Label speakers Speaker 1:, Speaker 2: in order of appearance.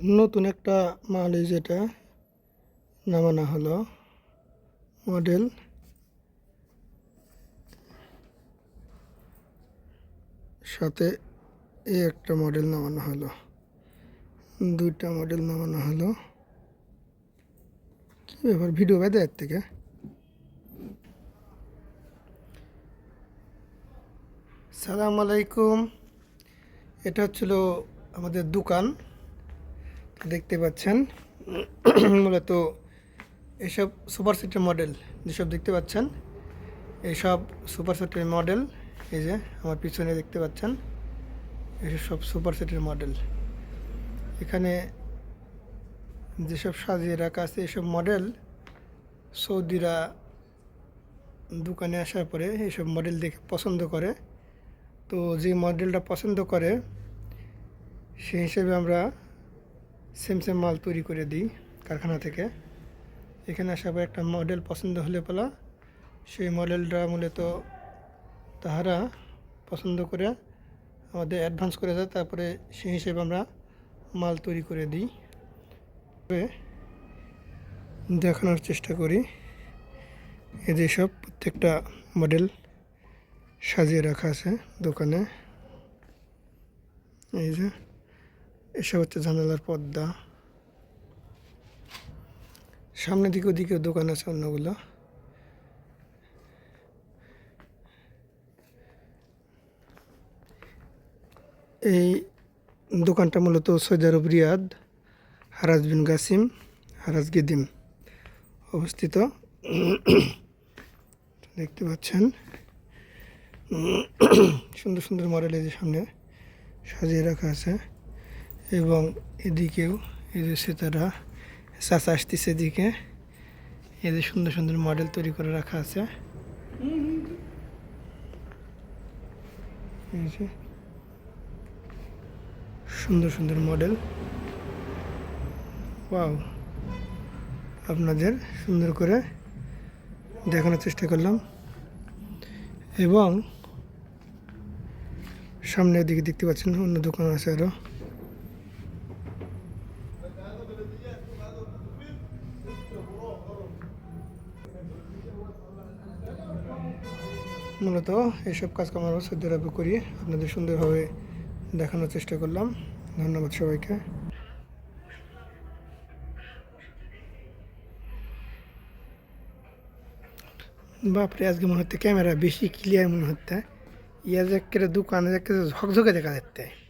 Speaker 1: নতুন একটা মাল এই যেটা, নামানো হলো মডেল সাথে এই একটা মডেল নামানো হলো। দুইটা মডেল নামানো হলো। কি ব্যাপার, ভিডিও বেঁধে এর থেকে? সালাম আলাইকুম। এটা হচ্ছিল আমাদের দোকান। দেখতে পাচ্ছেন। মূলত এসব সুপার সেটের মডেল যেসব দেখতে পাচ্ছেন এইসব সুপার সেটের মডেল, এই যে আমার পিছনে দেখতে পাচ্ছেন, এসব সব সুপার সেটের মডেল। এখানে যেসব সাজিয়ে রাখা আছে এসব মডেল, সৌদিরা দোকানে আসার পরে এইসব মডেল দেখে পছন্দ করে। তো যে মডেলটা পছন্দ করে, সেই হিসেবে আমরা সেম সেম মাল তৈরি করে দিই কারখানা থেকে। এখানে পর একটা মডেল পছন্দ হলে পেলা সেই মডেলটা মূলত তাহারা পছন্দ করে, আমাদের অ্যাডভান্স করে দেয়, তারপরে সেই হিসেবে আমরা মাল তৈরি করে দিই। দেখানোর চেষ্টা করি। যে সব প্রত্যেকটা মডেল সাজিয়ে রাখা আছে দোকানে। এই যে এসব হচ্ছে জানালার পর্দা। সামনের দিকে ওদিকে দোকান আছে অন্যগুলো। এই দোকানটা মূলত সৌদি আরব রিয়াদ, হারাজ বিন গাসিম হারাজ গেদিম অবস্থিত। দেখতে পাচ্ছেন। সুন্দর সুন্দর মডেল এই যে সামনে সাজিয়ে রাখা আছে। এবং এদিকেও এই যে সেতারা, চাষা আসতেছে এদিকে। এই যে সুন্দর সুন্দর মডেল তৈরি করে রাখা আছে। সুন্দর সুন্দর মডেল ওয়াও আপনাদের সুন্দর করে দেখানোর চেষ্টা করলাম। এবং সামনের দিকে দেখতে পাচ্ছেন অন্য দোকান আছে আরও মূলত এইসব কাজকর্ম আমরা সৌদি আরবে করি আপনাদের সুন্দরভাবে দেখানোর চেষ্টা করলাম। ধন্যবাদ সবাইকে। বাপরে, আজকে মনে হচ্ছে ক্যামেরা বেশি ক্লিয়ার মনে হচ্ছে। ইয়া যে দোকানে যে ঝকঝকে দেখা যাচ্ছে।